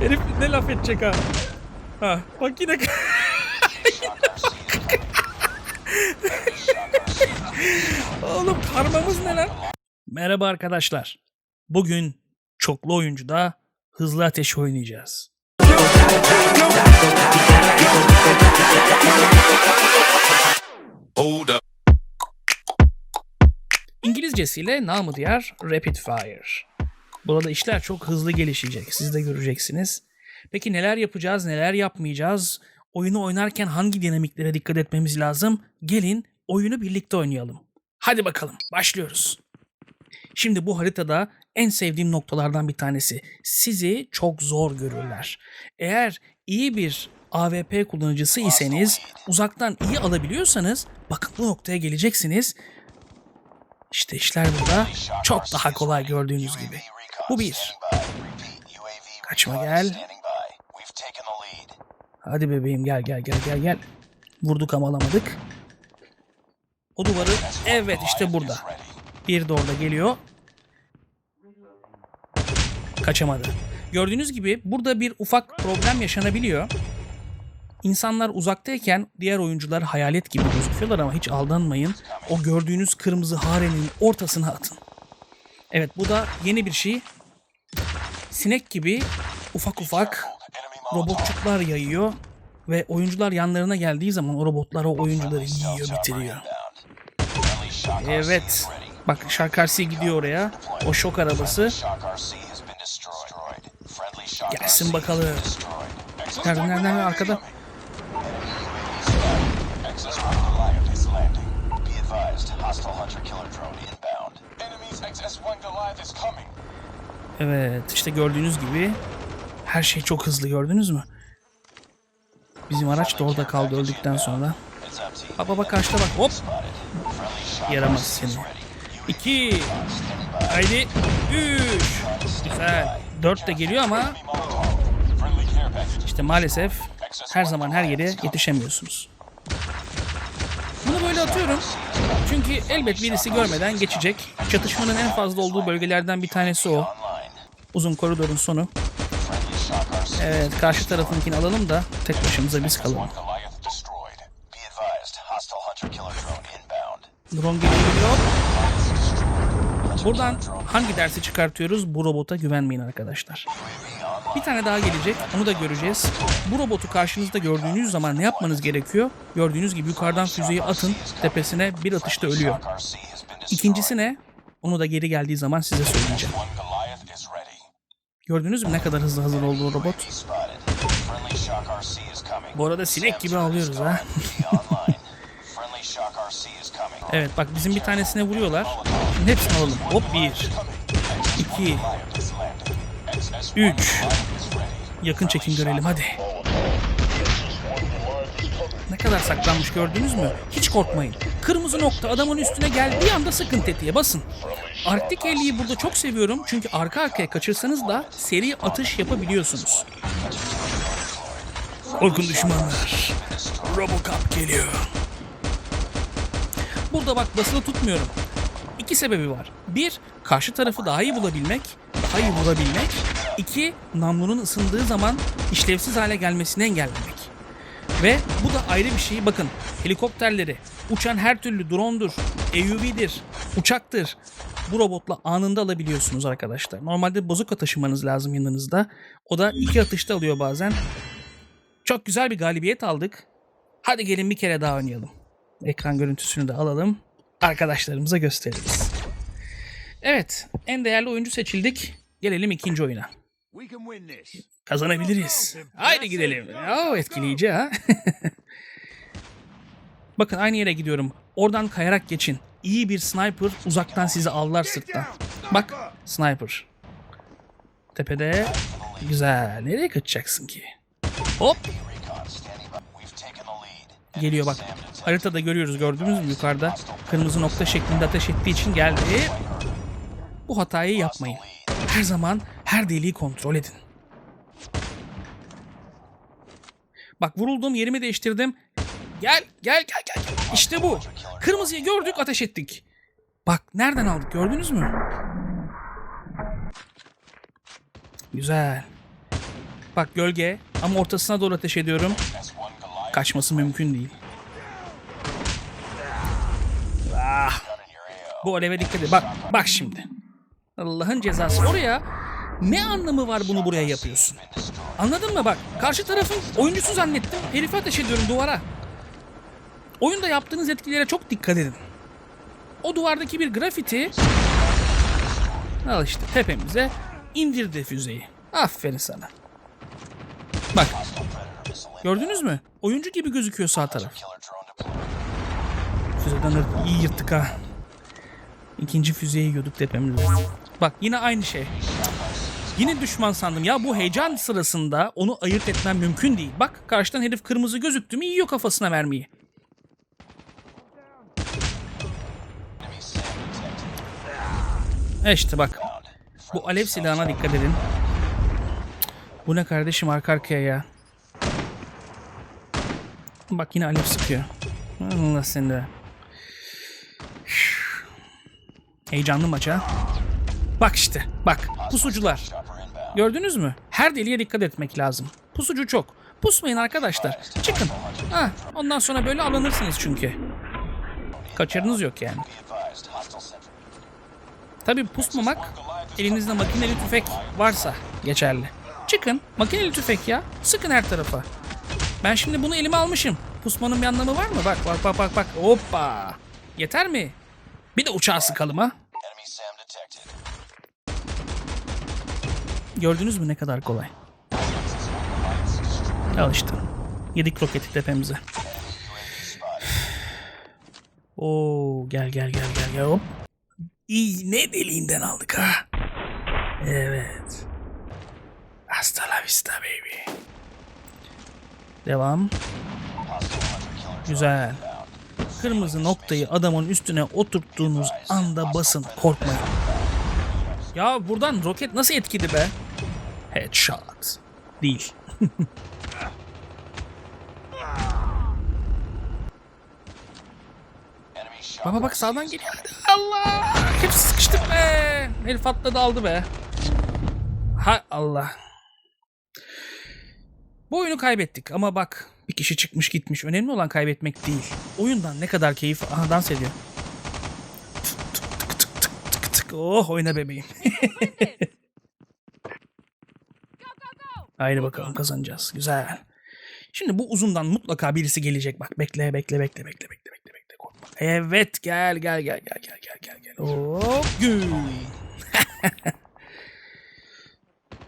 Herif ne laf edecek ha? Ha bak yine Oğlum karmamız ne lan? Merhaba arkadaşlar. Bugün çoklu oyuncuda hızlı ateş oynayacağız. Hold up. İngilizcesiyle namı diğer Rapid Fire. Burada işler çok hızlı gelişecek. Siz de göreceksiniz. Peki neler yapacağız, neler yapmayacağız? Oyunu oynarken hangi dinamiklere dikkat etmemiz lazım? Gelin oyunu birlikte oynayalım. Hadi bakalım, başlıyoruz. Şimdi bu haritada en sevdiğim noktalardan bir tanesi. Sizi çok zor görürler. Eğer iyi bir AWP kullanıcısı iseniz, uzaktan iyi alabiliyorsanız bakın bu noktaya geleceksiniz. İşte işler burada çok daha kolay gördüğünüz gibi. Bu bir. Kaçma gel. Hadi bebeğim gel gel gel gel gel. Vurduk ama alamadık. O duvarı evet işte burada. Bir de orada geliyor. Kaçamadı. Gördüğünüz gibi burada bir ufak problem yaşanabiliyor. İnsanlar uzaktayken diğer oyuncular hayalet gibi gözüküyorlar ama hiç aldanmayın. O gördüğünüz kırmızı harenin ortasına atın. Evet bu da yeni bir şey. Sinek gibi ufak ufak robotçuklar yayıyor ve oyuncular yanlarına geldiği zaman o robotlar o oyuncuları yiyor bitiriyor. Evet. Bak Şarkarsi gidiyor oraya. O şok arabası. Gelsin bakalım. Nerede nerede nerede arkada? Hostile hunter killer drone inbound. Enemies XS-1 Goliath is coming. Evet işte gördüğünüz gibi her şey çok hızlı gördünüz mü? Bizim araç da orada kaldı öldükten sonra. Bak bak karşıda bak hop yaramaz seni. İki. Haydi. Üç. Güzel. Dört de geliyor ama işte maalesef her zaman her yere yetişemiyorsunuz. Bunu böyle atıyorum. Çünkü elbet birisi görmeden geçecek. Çatışmanın en fazla olduğu bölgelerden bir tanesi o. Uzun koridorun sonu. Evet karşı tarafınkini alalım da tek başımıza biz kalalım. Drone geliyor. Buradan hangi dersi çıkartıyoruz? Bu robota güvenmeyin arkadaşlar. Bir tane daha gelecek. Onu da göreceğiz. Bu robotu karşınızda gördüğünüz zaman ne yapmanız gerekiyor? Gördüğünüz gibi yukarıdan füzeyi atın. Tepesine bir atışta ölüyor. İkincisi ne? Onu da geri geldiği zaman size söyleyeceğim. One Goliath is ready. Gördünüz mü ne kadar hızlı hazır oldu o robot? Bu arada sinek gibi alıyoruz ha. Evet bak bizim bir tanesine vuruyorlar. Şimdi hepsini alalım. Hop bir. iki, Üç. Yakın çekim görelim hadi. Kadar saklanmış gördünüz mü? Hiç korkmayın. Kırmızı nokta adamın üstüne geldiği anda sıkın tetiğe basın. Arktik 50'yi burada çok seviyorum çünkü arka arkaya kaçırsanız da seri atış yapabiliyorsunuz. Korkun düşmanlar. Robocop geliyor. Burada bak basılı tutmuyorum. İki sebebi var. Bir, karşı tarafı daha iyi bulabilmek, daha iyi vurabilmek. İki, namlunun ısındığı zaman işlevsiz hale gelmesini engellemek. Ve bu da ayrı bir şey. Bakın helikopterleri, uçan her türlü drone'dur, AUV'dir, uçaktır. Bu robotla anında alabiliyorsunuz arkadaşlar. Normalde bozuka taşımanız lazım yanınızda. O da iki atışta alıyor bazen. Çok güzel bir galibiyet aldık. Hadi gelin bir kere daha oynayalım. Ekran görüntüsünü de alalım. Arkadaşlarımıza gösteririz. Evet, en değerli oyuncu seçildik. Gelelim ikinci oyuna. Kazanabiliriz. Haydi gidelim. Oo, etkileyici ha. Bakın aynı yere gidiyorum. Oradan kayarak geçin. İyi bir sniper uzaktan sizi avlar sırttan. Bak sniper. Tepede. Güzel. Nereye kaçacaksın ki? Hop. Geliyor bak. Haritada görüyoruz gördünüz mü yukarıda. Kırmızı nokta şeklinde ateş ettiği için geldi. Bu hatayı yapmayın. Her zaman her deliği kontrol edin. Bak vurulduğum yerimi değiştirdim. Gel gel gel gel. İşte bu. Kırmızıyı gördük ateş ettik. Bak nereden aldık gördünüz mü? Güzel. Bak gölge ama ortasına doğru ateş ediyorum. S1 Goliath Kaçması mümkün değil. Ah, bu aleve dikkat et. Bak, bak şimdi. Allah'ın cezası. Oraya ne anlamı var bunu buraya yapıyorsun? Anladın mı bak? Karşı tarafın oyuncusu zannettim. Herife ateş ediyorum duvara. Oyunda yaptığınız etkilere çok dikkat edin. O duvardaki bir grafiti al işte tepemize indirdi füzeyi. Aferin sana. Bak gördünüz mü? Oyuncu gibi gözüküyor sağ taraf. Füzeden iyi yırttık ha. İkinci füzeyi yiyorduk tepemizde. Bak yine aynı şey. Yine düşman sandım. Ya bu heyecan sırasında onu ayırt etmem mümkün değil. Bak karşıdan herif kırmızı gözüktü mü yiyor kafasına detected. E bak. Bu alev silahına dikkat edin. Bu ne kardeşim arka arkaya ya. Bak yine alev sıkıyor. Allah seni de. Heyecanlı maç ha. Bak işte bak pusucular. Gördünüz mü? Her deliğe dikkat etmek lazım. Pusucu çok. Pusmayın arkadaşlar. Çıkın. Ha, ondan sonra böyle alınırsınız çünkü. Kaçarınız yok yani. Tabii pusmamak elinizde makineli tüfek varsa geçerli. Çıkın. Makineli tüfek ya. Sıkın her tarafa. Ben şimdi bunu elime almışım. Pusmanın bir anlamı var mı? Bak bak bak bak bak. Hoppa. Yeter mi? Bir de uçağı sıkalım ha. Gördünüz mü ne kadar kolay? Al. Yedik roketi tepemize. Oo gel gel gel gel gel hop. İğne deliğinden aldık ha. Evet. Hasta la vista baby. Devam. Güzel. Kırmızı noktayı adamın üstüne oturttuğunuz anda basın korkmayın. Ya buradan roket nasıl etkili be? Headshot. Değil. Baba bak sağdan geliyor. Allah! Hepsi sıkıştık be. Herif atladı aldı be. Ha Allah. Bu oyunu kaybettik ama bak bir kişi çıkmış gitmiş. Önemli olan kaybetmek değil. Oyundan ne kadar keyif... Aha dans ediyor. Tık tık tık tık tık tık. Oh oyna bebeğim. Haydi bakalım kazanacağız. Güzel. Şimdi bu uzundan mutlaka birisi gelecek. Bak bekle bekle bekle bekle bekle bekle bekle korkma. Evet gel gel gel gel gel gel gel gel. Hop gül.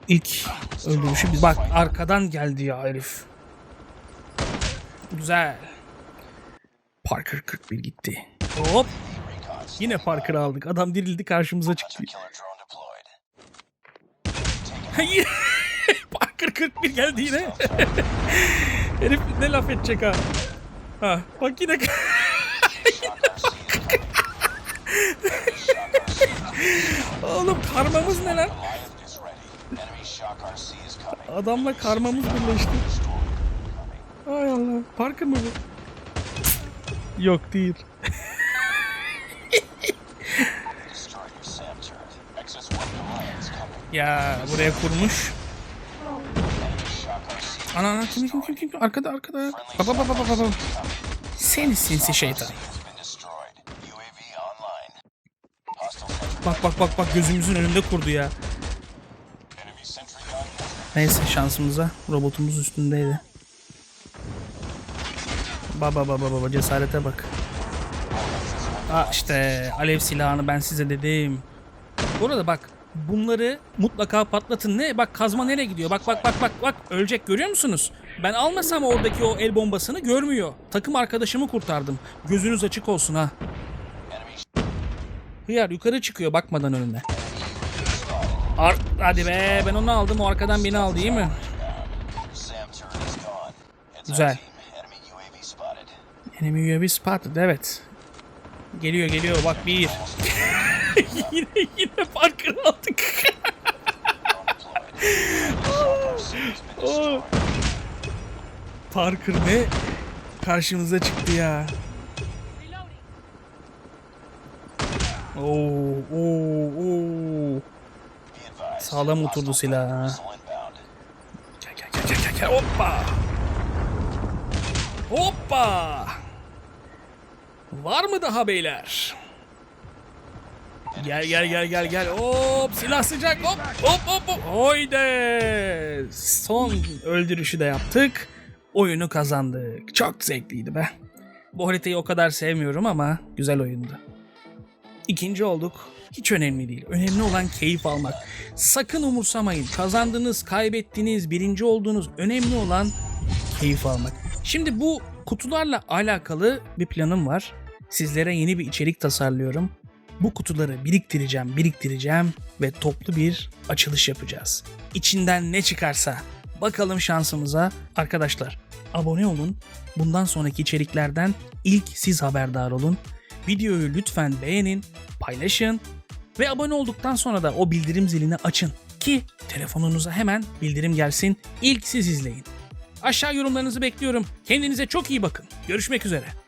İlk öldürüşü biz bak arkadan geldi ya herif. Güzel. Parker 41 gitti. Hop. Yine Parker'ı aldık. Adam dirildi karşımıza çıktı. 40-41 geldi yine. Herif ne laf edecek ha. Ha bak yine... Oğlum karmamız ne lan? Adamla karmamız birleşti. Ay Allah. Parkı mı bu? Yok değil. ya buraya kurmuş. Ana ana kim kim kim kim arkada arkada. Baba baba baba baba. Seni sinsi şeytan. Bak bak bak bak gözümüzün önünde kurdu ya. Neyse şansımıza robotumuz üstündeydi. Baba baba baba cesarete bak. Aa işte alev silahını ben size dedim. Bu arada bak bunları mutlaka patlatın. Ne? Bak kazma nereye gidiyor? Bak bak bak bak bak ölecek görüyor musunuz? Ben almasam oradaki o el bombasını görmüyor. Takım arkadaşımı kurtardım. Gözünüz açık olsun ha. Hıyar yukarı çıkıyor bakmadan önüne. Ar hadi be ben onu aldım o arkadan beni aldı iyi mi? Güzel. Enemy UAV spotted evet. Geliyor geliyor bak bir. yine yine Parker aldık. Oh. Parker ne karşımıza çıktı ya. Oo, oo, oo. Advised. Sağlam oturdu silah. Missile inbound. Gel gel gel. Hoppa. Hoppa. Var mı daha beyler? Gel gel gel gel gel. Hop silah sıcak. Hop hop hop hop. Haydi. Son öldürüşü de yaptık. Oyunu kazandık. Çok zevkliydi be. Bu haritayı o kadar sevmiyorum ama güzel oyundu. İkinci olduk. Hiç önemli değil. Önemli olan keyif almak. Sakın umursamayın. Kazandınız, kaybettiniz, birinci oldunuz. Önemli olan keyif almak. Şimdi bu kutularla alakalı bir planım var. Sizlere yeni bir içerik tasarlıyorum. Bu kutuları biriktireceğim, biriktireceğim ve toplu bir açılış yapacağız. İçinden ne çıkarsa bakalım şansımıza. Arkadaşlar abone olun. Bundan sonraki içeriklerden ilk siz haberdar olun. Videoyu lütfen beğenin, paylaşın ve abone olduktan sonra da o bildirim zilini açın ki telefonunuza hemen bildirim gelsin. İlk siz izleyin. Aşağı yorumlarınızı bekliyorum. Kendinize çok iyi bakın. Görüşmek üzere.